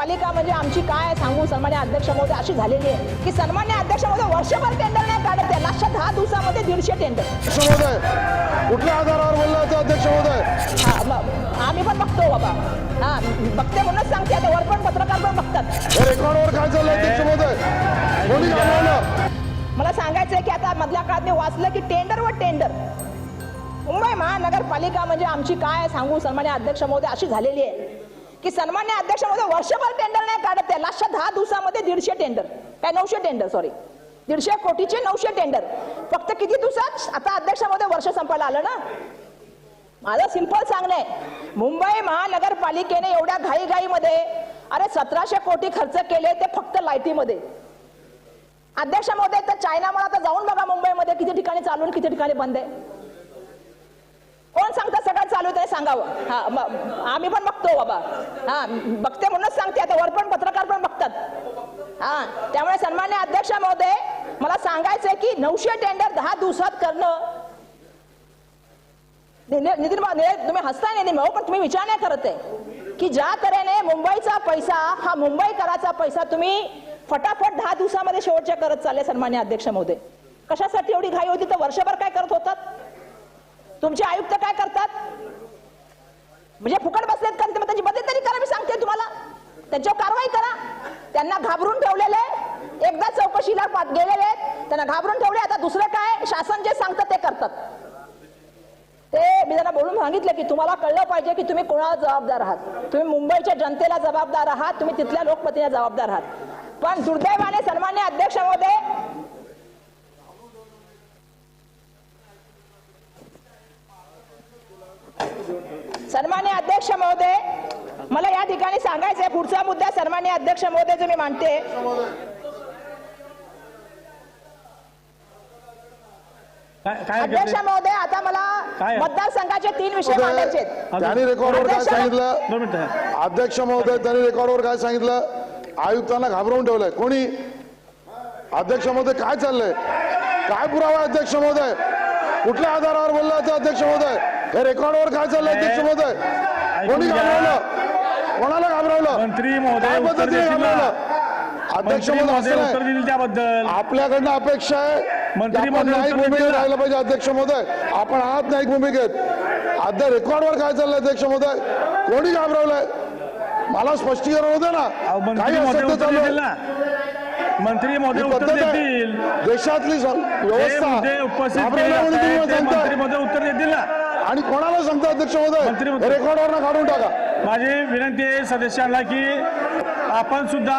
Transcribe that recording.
नगरपालिका म्हणजे आमची काय सांगू? सन्मान्य अध्यक्ष महोदय अशी झालेली आहे की सन्मान्य अध्यक्ष महोदय वर्षभर टेंडर नाही काढत आहे. दहा दिवसामध्ये दीडशे टेंडर महोदय कुठल्या आधारावर बोलला अध्यक्ष महोदय? हा आम्ही पण बघतो बाबा. हा बघते म्हणूनच सांगते. आता वर पण पत्रकार पण बघतात. या रेकॉर्डवर काय चाललंय अध्यक्ष महोदय? कोणी घालवलं मला सांगायचं आहे की आता मधल्या काळात मी वाचलं की टेंडर व टेंडर मुंबई महानगरपालिका म्हणजे आमची काय सांगू? सन्मान्य अध्यक्ष महोदय अशी झालेली आहे. की सन्मान्य अध्यक्ष वर्षभर टेंडर नाही काढत आहे लास्टच्या दहा दिवसामध्ये दीडशे टेंडर काय नऊशे टेंडर सॉरी दीडशे कोटीचे नऊशे टेंडर फक्त किती दिवसात? आता अध्यक्ष वर्ष संपायला आलं ना? माझं सिंपल सांगणं आहे. मुंबई महानगरपालिकेने एवढ्या घाईघाईमध्ये अरे सतराशे कोटी खर्च केले ते फक्त लाईटीमध्ये. अध्यक्षामध्ये तर चायना मला आता जाऊन बघा मुंबईमध्ये किती ठिकाणी चालू किती ठिकाणी बंद आहे. कोण सांगतं चालू ते सांगावं. हा आम्ही पण बघतो बाबा. हा बघते म्हणूनच सांगते. आता वर पण पत्रकार पण बघतात. हा त्यामुळे सन्मान्य अध्यक्ष महोदय मला सांगायचंय की नऊशे टेंडर दहा दिवसात करणं. नितीन तुम्ही हसताय नितीन भाऊ पण तुम्ही विचार नाही करत आहे. की ज्या तऱ्हेने मुंबईचा पैसा हा मुंबईकराचा पैसा तुम्ही फटाफट दहा दिवसामध्ये शेवटच्या करत चालले सन्मान्य अध्यक्ष महोदय. कशासाठी एवढी घाई होती? तर वर्षभर काय करत होतात? तुमचे आयुक्त काय करतात? म्हणजे फुकट बसलेत कारण मग त्याची बदली तरी करा मी सांगते तुम्हाला. त्यांच्यावर कारवाई करा. त्यांना घाबरून ठेवलेले एकदा चौकशीला गेलेले आहेत. त्यांना घाबरून ठेवले. आता दुसरं काय? शासन जे सांगतं ते करतात. ते मी त्यांना बोलून सांगितलं की तुम्हाला कळलं पाहिजे की तुम्ही कोणाला जबाबदार आहात. तुम्ही मुंबईच्या जनतेला जबाबदार आहात. तुम्ही तिथल्या लोकप्रतिनिधीला जबाबदार आहात. पण दुर्दैवाने सन्मान्य अध्यक्ष महोदय सन्मान्य अध्यक्ष महोदय मला या ठिकाणी सांगायचं आहे पुढचा मुद्दा सन्मान्य अध्यक्ष महोदय जो मी मांडते. काय काय अध्यक्ष? महोदय आता मला? मतदारसंघाचे तीन विषय मांडायचे आहेत. त्यांनी रेकॉर्डवर काय अध्यक्ष- सांगितलं? दोन मिनिटं. अध्यक्ष महोदय त्यांनी रेकॉर्डवर काय सांगितलं? आयुक्तांना घाबरवून ठेवलंय. कोणी? अध्यक्ष महोदय काय चाललंय? काय पुरावा आहे अध्यक्ष महोदय? कुठल्या आधारावर बोलला अध्यक्ष महोदय? हे रेकॉर्डवर काय चाललंय अध्यक्ष महोदय? कोणी. घाबरवलं? कोणाला घाबरवलं? मंत्री महोदय काय उत्तर पद्धतीने. घाबरवलं? अध्यक्ष मंत्री महोदय असं उत्तर नाही. त्याबद्दल. आपल्याकडनं अपेक्षा आहे की मंत्री आपण महोदय न्यायिक उत्तर भूमिकेत ना. राहिलं पाहिजे अध्यक्ष महोदय. आपण आहात न्यायिक भूमिकेत. अध्या रेकॉर्डवर काय चाललंय अध्यक्ष महोदय? कोणी घाबरवलंय? मला स्पष्टीकरण होतं अहो, ना मंत्री काही महोदय असेल तर उत्तर चालू देतील आहे. ना? मंत्री महोदय ही उत्तर पद्धत आहे. देतील. देशातली स- जे व्यवस्था. मुद्दे उपस्थित केले जात आहेत, ते मंत्री. महोदय उत्तर देतील ना? आणि कोणाला सांगता अध्यक्ष महोदय. रेकॉर्डवर काढून टाका माझी विनंती आहे सदस्यांना की आपण सुद्धा